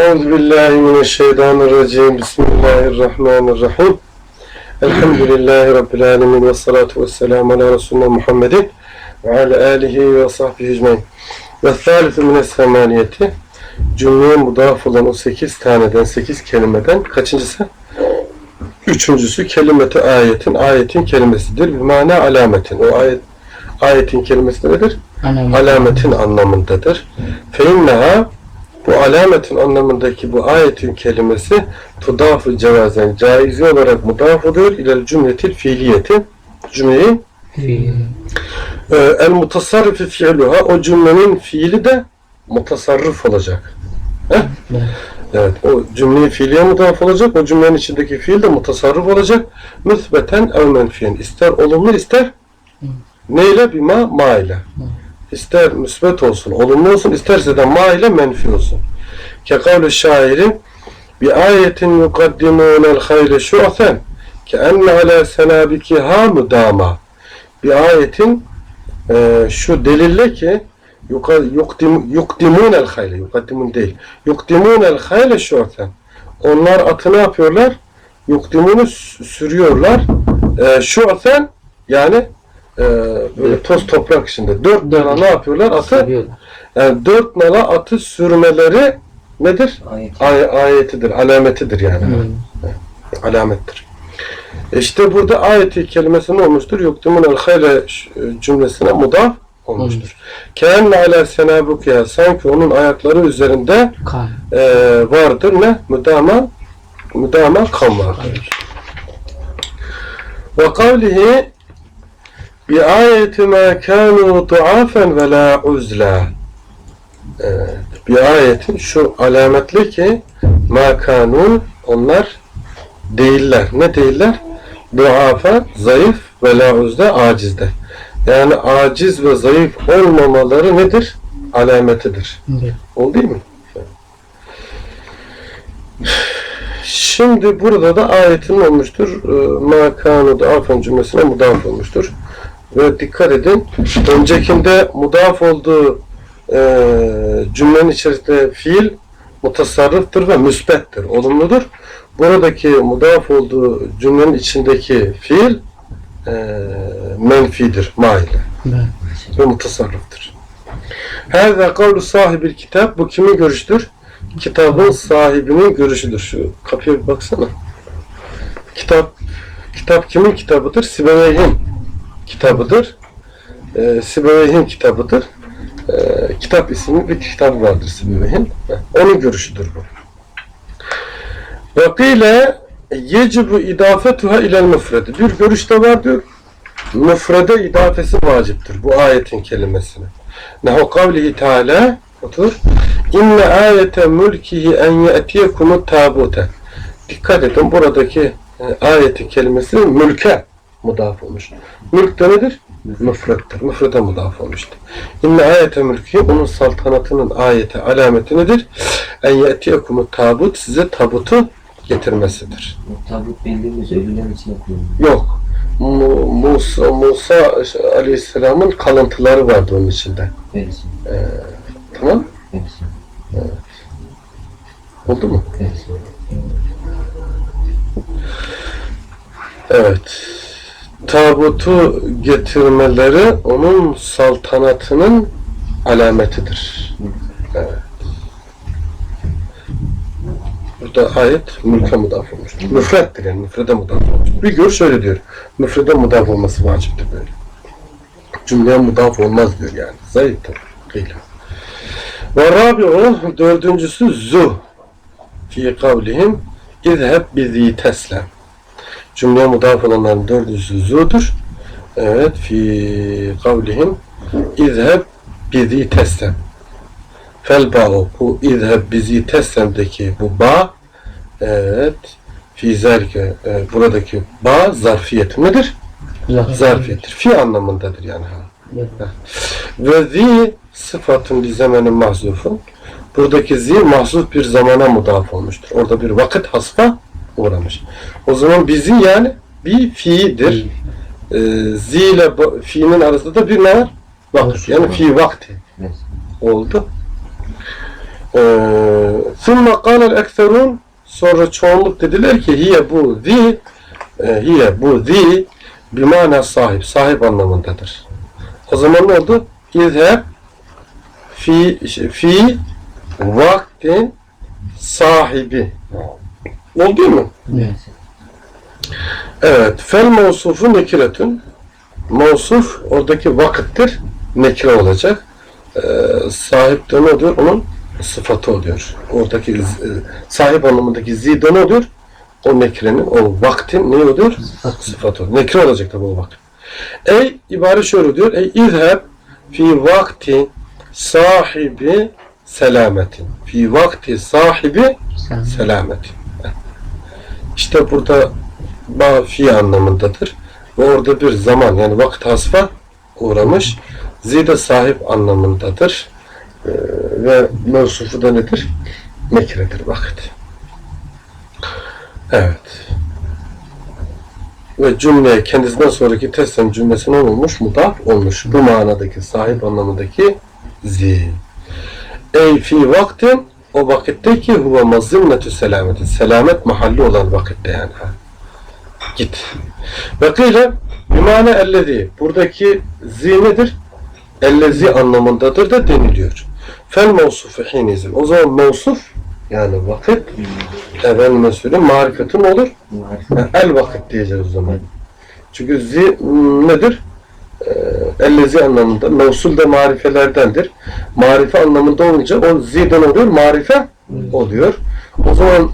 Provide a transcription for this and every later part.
Euzu billahi mineşşeytanirracim. Bismillahirrahmanirrahim. Elhamdülillahi rabbil alamin ve salatu vesselamu ala resulina Muhammedin ve ala alihi ve sahbihi ecmaîn. Ve thalithu mines semaniyeti cümleye mudaf olan o sekiz taneden, sekiz kelimeden kaçıncısı? Üçüncüsü kelimeti ayetin, ayetin kelimesidir. Bir mana alametin. O ayet, ayetin kelimesi nedir? alametin anlamındadır. Feinneha bu alametin anlamındaki bu ayetin kelimesi tudafı cevazen caizi olarak mudaf oluyor ile cümletil fiiliyeti cümleyi e, el mutasarrifi fiiluha o cümlenin fiili de mutasarrif olacak. Heh? Evet, o cümleyi fiiliye mudaf olacak, o cümlenin içindeki fiil de mutasarrif olacak. Müsbeten ev menfiyen. İster olumlu ister neyle? Bima ma ile. İster müsbet olsun, olumlu olsun, isterse de ma ile menfi olsun. Ke kavli şairi bi ayetin yukaddimunel hayre şu'fen ke enne ala senabikiha müdama. Bir ayetin e, şu delille ki yukdim, yukdimunel hayre, yukaddimun değil, yukdimunel hayre şu'fen. Onlar atı ne yapıyorlar? Yukdimunu sü- sürüyorlar. E, şu'fen yani e, böyle toz toprak içinde. Dört nala ne yapıyorlar? Atı yani dört nala atı sürmeleri nedir? Ayet. Ay- ayetidir, alametidir yani. Alamettir. İşte burada ayeti kelimesi ne olmuştur? Yuktimun el hayre cümlesine mudaf olmuştur. Keenne ala senabukiya sanki onun ayakları üzerinde e, vardır ne? Müdama müdama kan vardır. Ve kavlihi bi ayeti ma kanu duafen ve la uzla. Evet, bir ayetin şu alametli ki ma kanu onlar değiller. Ne değiller? Duafa, zayıf ve la acizde. Yani aciz ve zayıf olmamaları nedir? Alametidir. Evet. Oldu değil mi? Şimdi burada da ayetin olmuştur. Ee, Ma kanu afen cümlesine mudaf olmuştur. Ve dikkat edin. Öncekinde mudaf olduğu e, cümlenin içerisinde fiil mutasarrıftır ve müsbettir. Olumludur. Buradaki mudaf olduğu cümlenin içindeki fiil e, menfidir. Ma ile Evet. ve mutasarrıftır. Hâzâ kavlu sahibil kitap. Bu kimin görüştür? Kitabın sahibinin görüşüdür. Şu kapıya bir baksana. Kitap kitap kimin kitabıdır? Sibeveyh'in kitabıdır. Ee, Sibeveyh'in kitabıdır. Ee, kitap isimli bir kitabı vardır Sibeveyh'in. Onun görüşüdür bu. Ve kîle yecibu idafetuha ilel müfredi. Bir görüş de var diyor müfrede idafesi vaciptir bu ayetin kelimesine. Nehu kavlihi teala otur. İnne ayete mülkihi en ye'tiyekumu tabute. Dikkat edin buradaki e, ayetin kelimesi mülke mudaf olmuş. Mülk de nedir? Müfrettir. Müfrede mudaf olmuştur. İnne ayete mülkihi onun saltanatının ayeti alameti nedir? En ye'tiyekumu tabut size tabutu getirmesidir. Tabut bildiğimiz ölülerin içine koyulmuş. Yok. Mu- Musa, Musa Aleyhisselam'ın kalıntıları vardı onun içinde. Berisi. Tamam? Berisi. Oldu mu? Berisi. Evet. Tabutu getirmeleri onun saltanatının alametidir. Evet. Burada ayet mülke mudaf olmuştur. Müfrettir yani müfrede mudaf olmuştur. Bir gör şöyle diyor. Müfrede mudaf olması vaciptir böyle. Cümleye mudaf olmaz diyor yani. Zayıftır. Kıyla. Ve rabi'u dördüncüsü zu fi kavlihim izheb bizi teslem. Cümleye mudaf olanların dördüncüsü zu'dur. Evet fi kavlihim izheb bizi teslem. Fel ba'u bu izheb bizi teslemdeki bu ba evet fi zelke e, buradaki ba zarfiyet nedir? Zarfiyettir. Fi anlamındadır yani. Evet. Ve zi sıfatın li zamenin mahzufu. Buradaki zi mahzuf bir zamana mudaf olmuştur. Orada bir vakit hasfa uğramış. O zaman bizi yani bir fiidir. Ee, zi ile ba- fiinin arasında da bir ne var? Vakit. Yani fi vakti Berisi. oldu. Ee, ثُمَّ قَالَ الْاَكْثَرُونَ Sonra çoğunluk dediler ki hiye bu zi e, hiye bu zi bir mana sahip, sahip anlamındadır. O zaman ne oldu? İzheb fi fi vaktin sahibi. Oldu mu? Evet. Evet. Fel mevsufu nekiretün. Mevsuf oradaki vakittir. Nekire olacak. Ee, sahip de ne oluyor? Onun sıfatı oluyor. Oradaki e, sahip anlamındaki zi de ne oluyor? O nekirenin, o vaktin ne oluyor? Sıfatı oluyor. Nekire olacak tabi o vakit. Ey ibare şöyle diyor. Ey izheb fi vakti sahibi selametin. Fi vakti sahibi Sen selamet. İşte burada ba fi anlamındadır. Ve orada bir zaman yani vakit hasfa uğramış. Zide sahip anlamındadır. Ee, ve mevsufu da nedir? Nekiredir vakit. Evet. Ve cümle kendisinden sonraki teslim cümlesine olmuş, mudaf olmuş. Bu manadaki sahip anlamındaki zi. Ey fi vaktin o vakitte ki huve mazimmetü selameti. Selamet mahalli olan vakitte yani. Ha. Git. Ve kıyle bimane ellezi. Buradaki zi nedir? Ellezi anlamındadır da deniliyor. Fel mevsufu hinizin. O zaman mevsuf yani vakit efendime söyleyeyim marifetin olur. El vakit diyeceğiz o zaman. Çünkü zi nedir? Ee, ellezi anlamında. Mevsul de marifelerdendir. Marife anlamında olunca o ziden oluyor, marife oluyor. O zaman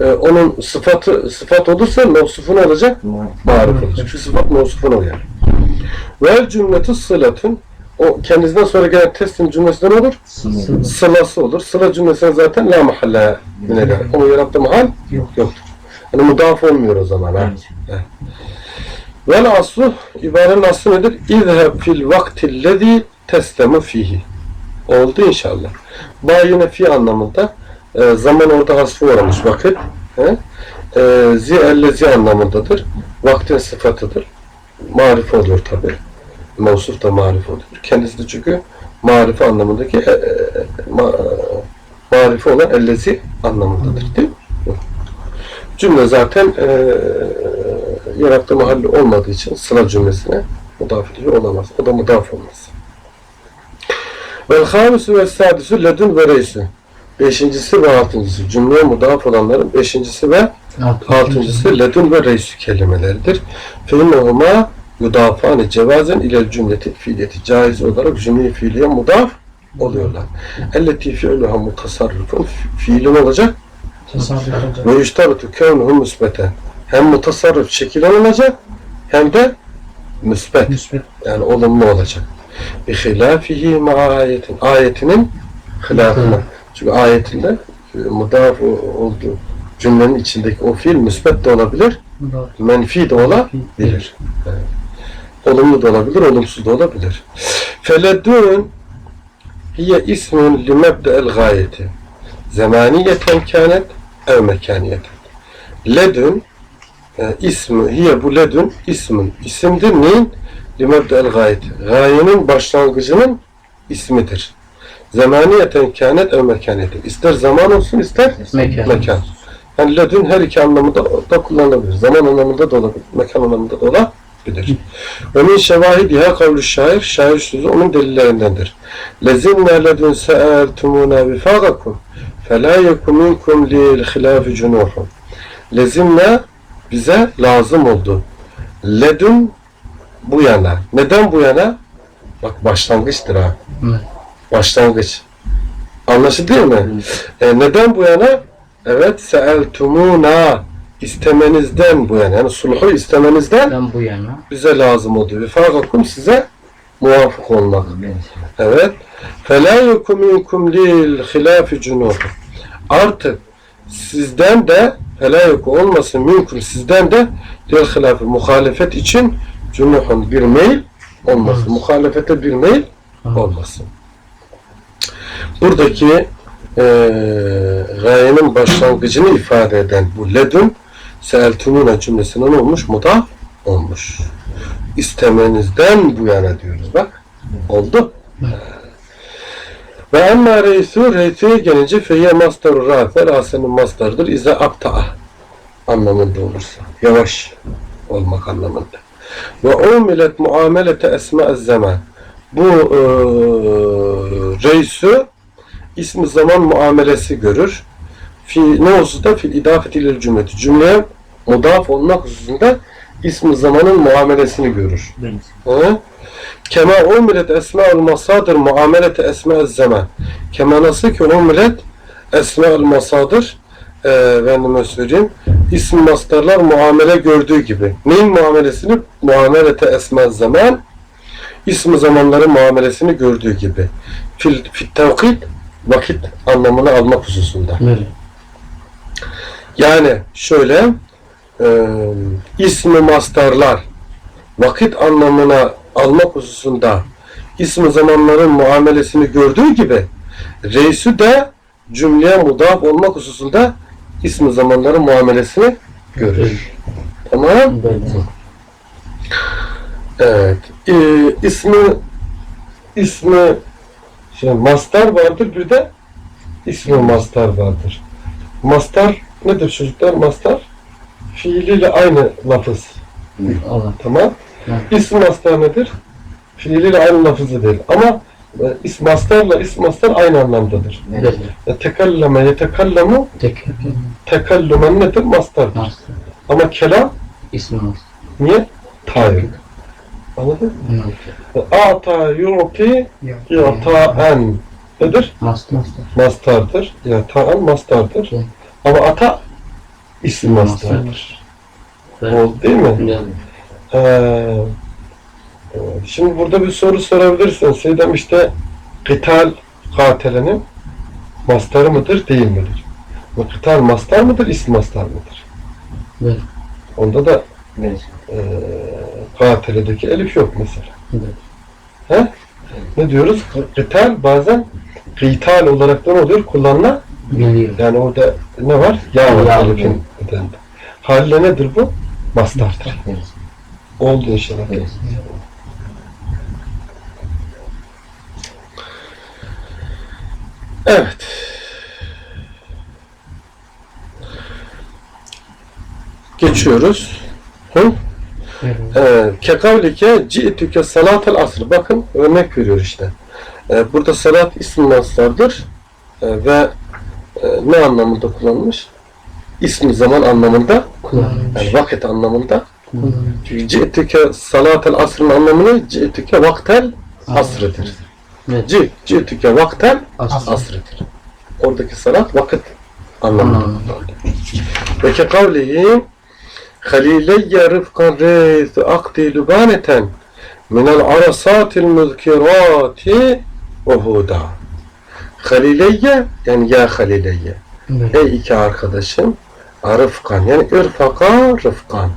e, onun sıfatı sıfat olursa mevsufu ne olacak? Marif olacak. Şu sıfat mevsufun oluyor. Vel cümleti sılatın o kendisinden sonra gelen teslim cümlesi ne olur? Sılası olur. Sıla cümlesine zaten la mahalle yine Onun yarattığı mahal Yok. yoktur. Yani mudaf olmuyor o zaman. Ha? Evet. Vel aslu ibarenin aslı nedir? İzheb fil vaktillezi teslemu fihi. Oldu inşallah. Ba yine fi anlamında e, zaman orada hasfı uğramış vakit. He? E, zi ellezi anlamındadır. Vaktin sıfatıdır. Marife oluyor tabi. Mevsuf da marife oluyor. Kendisi de çünkü marife anlamındaki e, e, ma, marife olan ellezi anlamındadır değil mi? Cümle zaten e, yarattığı mahalli olmadığı için sıra cümlesine mudaf ediyor olamaz. O da mudaf olmaz. Vel hamisu ve sadisü ledün ve reisü. Beşincisi ve altıncısı. Cümleye mudaf olanların beşincisi ve altıncısı ledün ve reisü kelimeleridir. Feinnehuma yudafani cevazen ilel cümleti fiiliyeti. Caiz olarak cümle fiiliye mudaf oluyorlar. Elleti fiiluha mutasarrifun. Fiilin olacak ve yüşteretu kevnuhu müsbeten. Hem mutasarrif şekillen olacak hem de müsbet. Müsbet. Yani olumlu olacak. Bi hilafihi ma ayetin. Ayetinin hilafına. Çünkü ayetinde e, mudaf olduğu cümlenin içindeki o fiil müsbet de olabilir, menfi de olabilir. Evet. Olumlu da olabilir, olumsuz da olabilir. Feledün hiye ismun li mebde'el gayeti. Zamaniyeten kânet ev mekaniyeten. Ledün e, ismi, hiye bu ledün ismin. İsimdir neyin? Li mebde'el gayeti. Gayenin başlangıcının ismidir. Zamaniyeten kânet ev mekaniyeten. İster zaman olsun ister Mekan. mekan. Yani ledün her iki anlamında da kullanılabilir. Zaman anlamında da olabilir. Mekan anlamında da olabilir. Ve min şevahidiha kavlu şair. Şair sözü onun delillerindendir. Lezinne ledün se'ertumuna bifagakum felâ yekum minkum lil hilâfi cunuhum. Lezinne bize lazım oldu. Ledün bu yana. Neden bu yana? Bak başlangıçtır ha. Evet. Başlangıç. Anlaşıldı değil mi? E, neden bu yana? Evet, seeltumuna istemenizden bu yana. Yani sulhu istemenizden Ben bu yana. bize lazım oldu. Vefakakum size muvafık olmak. Evet. Evet. فَلَا يَكُمْ مِنْكُمْ لِلْخِلَافِ جُنُوحٌ artı sizden de helak olmasın mümkün sizden de del hilafı muhalefet için cumuhun bir meyil olmasın. Hmm. Muhalefete bir meyil hmm. olmasın. Buradaki e, gayenin başlangıcını ifade eden bu ledün seeltumuna cümlesine ne olmuş? Muda olmuş. İstemenizden bu yana diyoruz bak. Oldu. Evet. Ve emma reisu, reisu'ya gelince feyye mastarur rafe, rasenin mastarıdır. İze abta'a anlamında olursa. Yavaş olmak anlamında. Ve umilet muamelete esma zaman. Bu e, reisu ismi zaman muamelesi görür. Fi, ne hususta? Fil idafeti ilel cümleti. Cümleye mudaf olmak hususunda ismi zamanın muamelesini görür. Hı? Kema umilet esma'ul masadır muamelete esma'el zaman. Kema nasıl ki umilet esma'ul masadır e, efendime söyleyeyim isim mastarlar muamele gördüğü gibi. Neyin muamelesini? Muamelete esma'el zaman ismi zamanların muamelesini gördüğü gibi. Fil, fil tevkit vakit anlamını almak hususunda. Evet. Yani şöyle e, ismi mastarlar vakit anlamına almak hususunda ismi zamanların muamelesini gördüğü gibi reisü de cümleye mudaf olmak hususunda ismi zamanların muamelesini görür. Tamam? Evet. Evet. E, ismi ismi şey, mastar vardır bir de ismi mastar vardır. Mastar nedir çocuklar? Mastar fiiliyle aynı lafız. Allah. Tamam. Evet. Mastar nedir? Fiiliyle aynı lafızı değil. Ama e, ism mastarla ism mastar aynı anlamdadır. Evet. E, tekelleme, yetekellemu, Tek. tekellümen nedir? Mastardır. Master. Ama kelam İsmi master. niye? Tayyip. Anladın mı? Evet. Ata yu'ti yata'en nedir? Master. Mastardır. Yata'en mastardır. Evet. Ama ata isim mastardır. Oldu değil mi? Evet. Ee, şimdi burada bir soru sorabilirsin. Seydem işte kıtal katilenin mastarı mıdır değil midir? Bu kıtal mastar mıdır, isim mastar mıdır? Evet. Onda da e, katiledeki elif yok mesela. Evet. Ne diyoruz? Kıtal bazen kıtal olarak da ne oluyor? Kullanılan Biliyorum. yani orada ne var? Ya var elifin. Haliyle nedir bu? Mastardır. Evet. Oldu inşallah. Evet. Evet. Geçiyoruz. Hı? Evet. Ee, Kekavlike ci'tüke salatel asr. Bakın örnek veriyor işte. Ee, burada salat isim maslardır Ee, ve e, ne anlamında kullanılmış? İsmi zaman anlamında, Kullanılmış. yani vakit anlamında. Çünkü ci'tüke salatel asrın anlamını ci'tüke vaktel asrıdır. Ci, ci'tüke vaktel Asr. asrıdır. Oradaki salat vakit anlamında. Ve ki kavlihi halileyye rıfkan reis akdi lübaneten minel arasatil müzkirati uhuda. Halileyye yani ya halileyye. Ey iki arkadaşım rıfkan yani ırfaka rıfkan.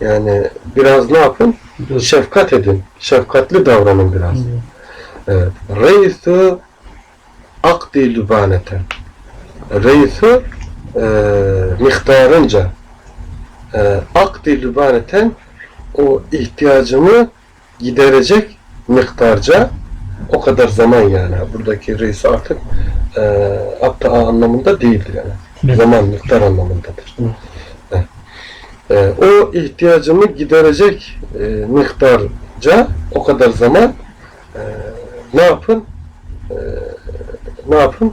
Yani biraz ne yapın? Dur. Şefkat edin. Şefkatli davranın biraz. Evet. Reisu akdi lübaneten. Reisu e, miktarınca e, akdi lübaneten o ihtiyacımı giderecek miktarca o kadar zaman yani. Buradaki reis artık e, akta anlamında değildir yani. Evet. Zaman miktar anlamındadır. Evet. E, o ihtiyacımı giderecek e, miktarca o kadar zaman e, ne yapın? E, ne yapın?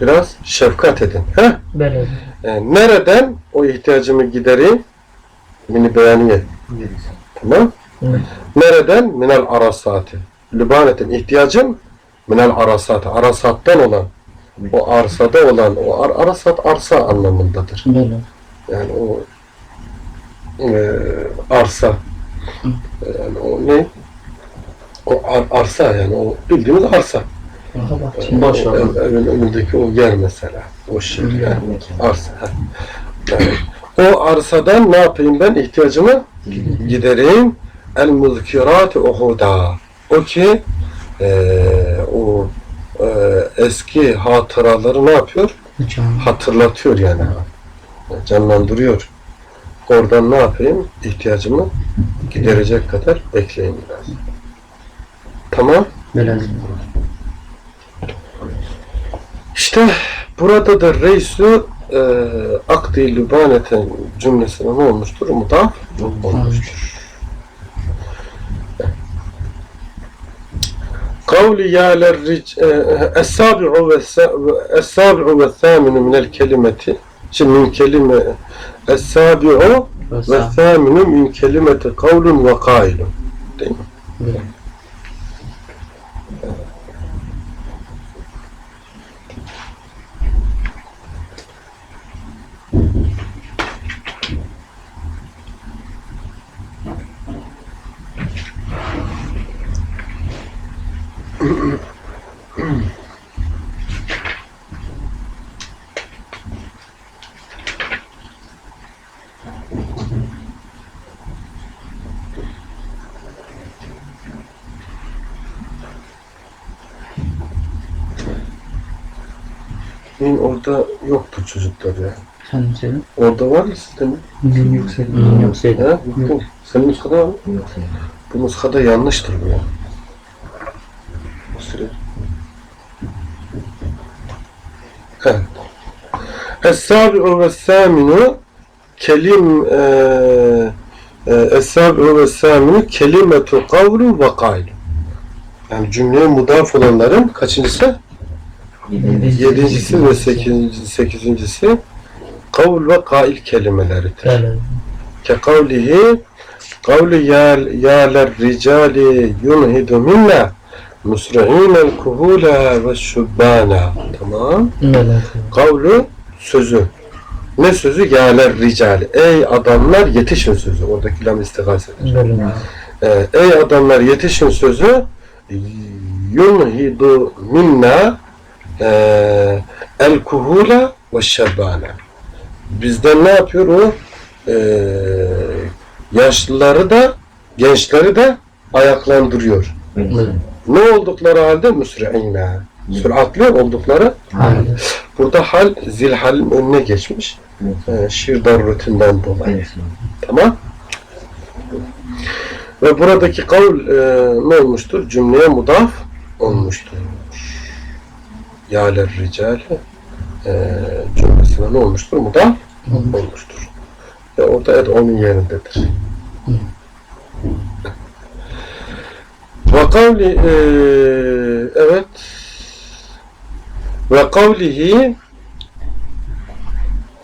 Biraz şefkat edin. Heh? Evet. E, nereden o ihtiyacımı gidereyim? Mini beyaniye. Evet. Tamam? Evet. Nereden? Minel arasati. Lübanetin ihtiyacım minel arasati. Arasattan olan o arsada olan o ar arasat arsa anlamındadır. Evet. Yani o e, arsa yani o ne? O ar- arsa yani o bildiğimiz arsa. Şimdi boş O ver. ev- evin önündeki o yer mesela. O şey yani. Mekan. Arsa. Yani o arsadan ne yapayım ben? ihtiyacımı gidereyim. El muzkirati uhuda. O ki eee, o eee, eski hatıraları ne yapıyor? Hatırlatıyor yani. Canlandırıyor. Oradan ne yapayım? İhtiyacımı giderecek kadar bekleyin biraz. Tamam. İşte burada da reisu e, akdi lübaneten cümlesine ne olmuştur? Mudaf olmuştur. Kavli yâler ric- e, es-sâbi'u ve es- es-sâbi'u ve minel kelimeti şimdi min kelime es-sâbi'u ve thâminu min kelimeti kavlun ve kailun değil mi? Evet. Orada yoktu çocuklar ya. Sen söyle. Orada var mı sizde mi? Min yüksek. Min yüksek. Ha? Yok. Senin nuskada var mı? Yok. Bu nuskada yanlıştır bu ya. Süre. Evet. Es-sabi'u ve saminu kelim e, e, Es-sabi'u ve saminu kelimetu kavlu ve kailu. Yani cümleye mudaf olanların kaçıncısı? Yedincisi ve sekizinci, sekizincisi kavl ve kail kelimeleridir. Evet. Ke kavlihi kavli ya, ya ler ricali yunhidu minna musri'inel kuhula ve şubbana. Tamam. Evet. Kavlu sözü. Ne sözü? Yaler ricali. Ey adamlar yetişin sözü. Oradaki lam istigase eder. Evet. Ee, ey adamlar yetişin sözü yunhidu minna el kuhula ve şebana bizden ne yapıyor o Ee, yaşlıları da gençleri de ayaklandırıyor Evet. ne oldukları halde müsri'ine süratli oldukları Evet. burada hal zilhalin önüne geçmiş Evet. ee, şiir daruretinden dolayı Evet. Tamam. Ve buradaki kavl e, ne olmuştur? Cümleye mudaf olmuştur Yâler rical e, cümlesine ne olmuştur? Mudaf olmuştur. Ve orada ed onun yerindedir. Ve kavli e, evet ve kavlihi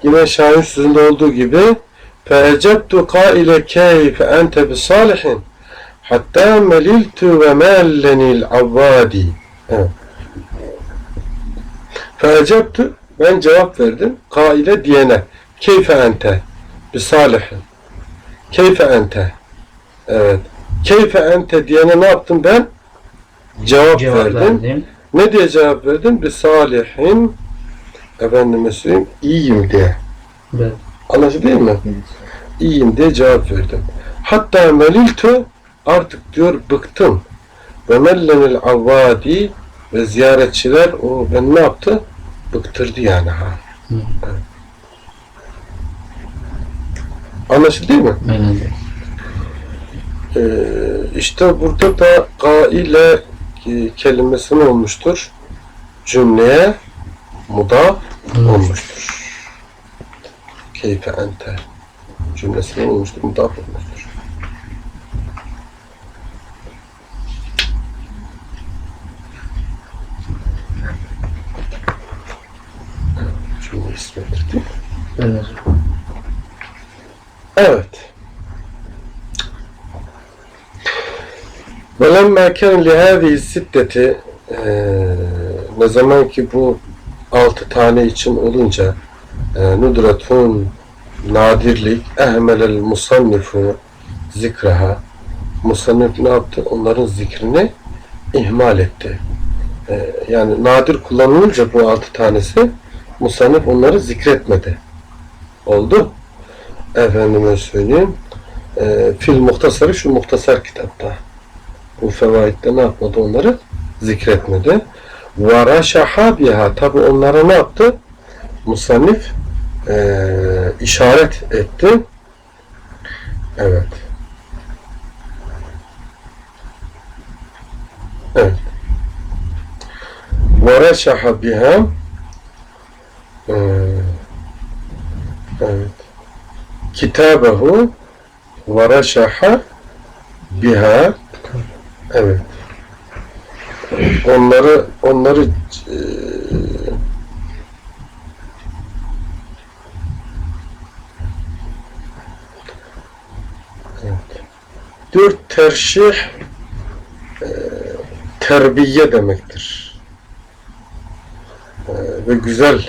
yine şair sözünde olduğu gibi فَاَجَبْتُ قَائِلَ كَيْفَ أَنْتَ بِصَالِحٍ حَتَّى مَلِلْتُ وَمَالَّنِ الْعَوَّادِ evet. Feceptü ben cevap verdim. Kaile diyene. Keyfe ente. Bisalihin. Keyfe ente. Evet. Keyfe ente diyene ne yaptım ben? Cevap, cevap verdim. verdim. Ne diye cevap verdim? Bisalihin. Efendime söyleyeyim. iyiyim diye. Evet. Anlaşıldı değil mi? Evet. İyiyim diye cevap verdim. Hatta meliltü artık diyor bıktım. Ve mellenil avvadi ve ziyaretçiler o ben ne yaptı? Bıktırdı yani ha. Hı. Evet. Anlaşıldı değil mi? Evet. Ee, işte burada da gaile e, kelimesi ne olmuştur? Cümleye mudaf olmuştur. Keyfe ente cümlesi ne olmuştur? Mudaf olmuştur. Cümle ismidir değil mi? Evet. Evet. وَلَمَّا كَنْ لِهَذِهِ السِّدَّةِ eee, ne zaman ki bu altı tane için olunca e, nudratun nadirlik ehmelel musannifu zikraha musannif ne yaptı? Onların zikrini ihmal etti. E, yani nadir kullanılınca bu altı tanesi musannif onları zikretmedi. Oldu. Efendime söyleyeyim. E, fil muhtasarı şu muhtasar kitapta. Bu fevaitte ne yapmadı onları? Zikretmedi. Varaşaha biha tabi onlara ne yaptı? Musannif e, işaret etti. Evet. Evet. Varaşaha biha kitabehu ve biha evet onları onları e, evet. dört terşih e, terbiye demektir. E, ve güzel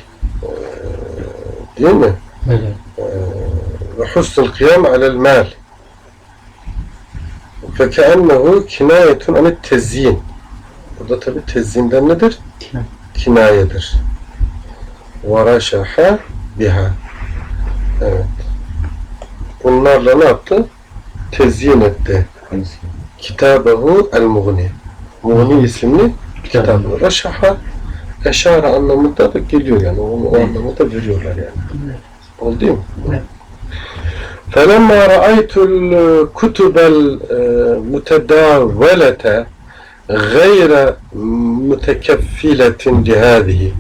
değil mi? Evet. ve husnul kıyam alel mal. Fekeennehu kinayetun anit tezyin burada tabi tezyinden nedir? Kina. kinayedir. Varaşaha biha. Evet. Bunlarla ne yaptı? tezyin etti. Kitabehu el mughni mughni isimli kitabı. Raşaha. Eşare anlamında da geliyor yani. O, o anlamda veriyorlar yani oldu değil mi? Evet. فلما رأيت الكتب المتداولة غير متكفلة لهذه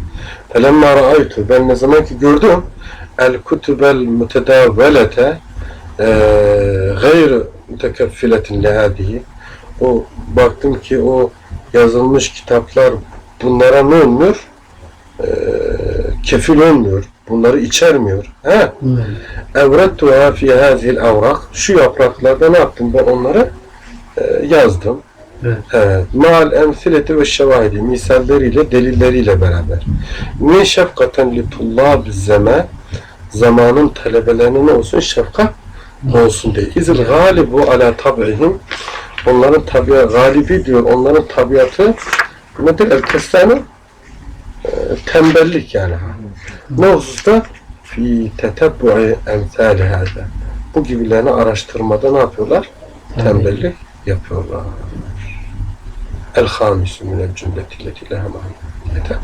فلما رأيت ben ne zaman ki gördüm el kutubel mutedavelete gayr mutekeffiletin lehadihi o baktım ki o yazılmış kitaplar bunlara ne olmuyor? Ee, kefil olmuyor. Bunları içermiyor. He? Evrettuha fi hazihil avrak şu yapraklarda ne yaptım ben onları e, yazdım. Evet. Evet. Maal emsileti ve şevahidi misalleriyle delilleriyle beraber. Min şefkaten li tullab zeme zamanın talebelerine ne olsun şefkat olsun diye. İzil galibu ala tab'ihim onların tabiatı galibi diyor onların tabiatı nedir? El kestane tembellik yani. Ne hususta? Fi tetebbu'i emsali hâzâ. Bu gibilerini araştırmada ne yapıyorlar? Tembellik yapıyorlar. El hamisu minel cümleti leti leha ma'an. Yeter.